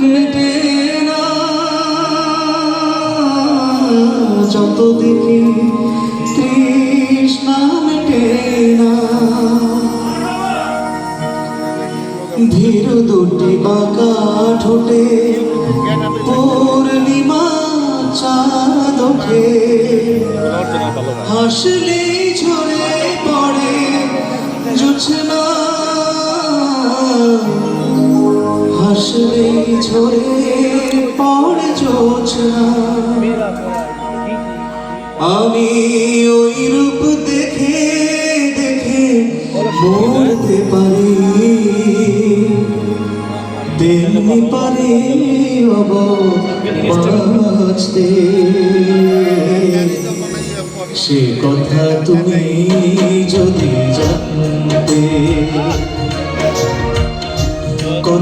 মেটে না। যত দেখি তৃষ্ণা মেটে না। ধীর দুটি বাঁকা ঠোঁটে পূর্ণিমা চাঁদ ওঠে। হাসলে ঝরে পড়ে, জোছনা হাসলে ঝরে পড়ে জোছনা আমি ওই রূপ দেখে দেখে মরতে পারি। তেমনি পারে অব বাঁচতে সে কথা তুমি যদি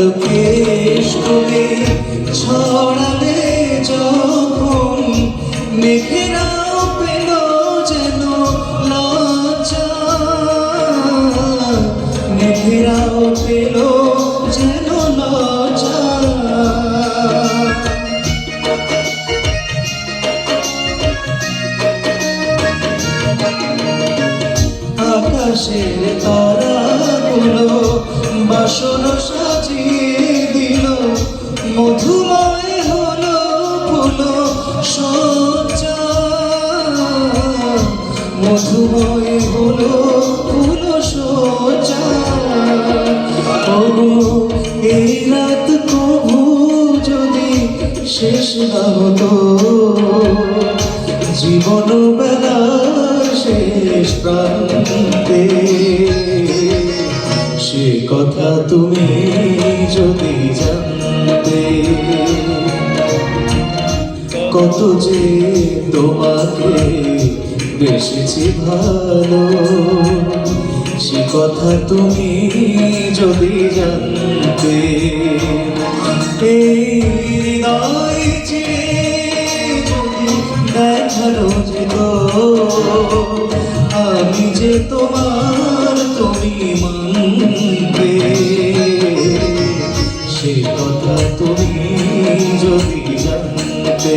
কালকে শুনে ছড়ালে যখন মেঘেরাও পেল যেন যেন আকাশের বাসন সাজিয়ে সজ্জা মধুময় হলো ফুলো সজ্জা তবু রাত কবু যদি শেষ না হতো শেষ প্রান্তে। সে কথা তুমি যদি জানতে। কত যে তোমাকে বেসেছি ভালো। সে কথা তুমি যদি জানতে, এই হৃদয় যে দেখানো যেত আমি যে তোমার তুমি মানবে। সে কথা তুমি যদি জানতে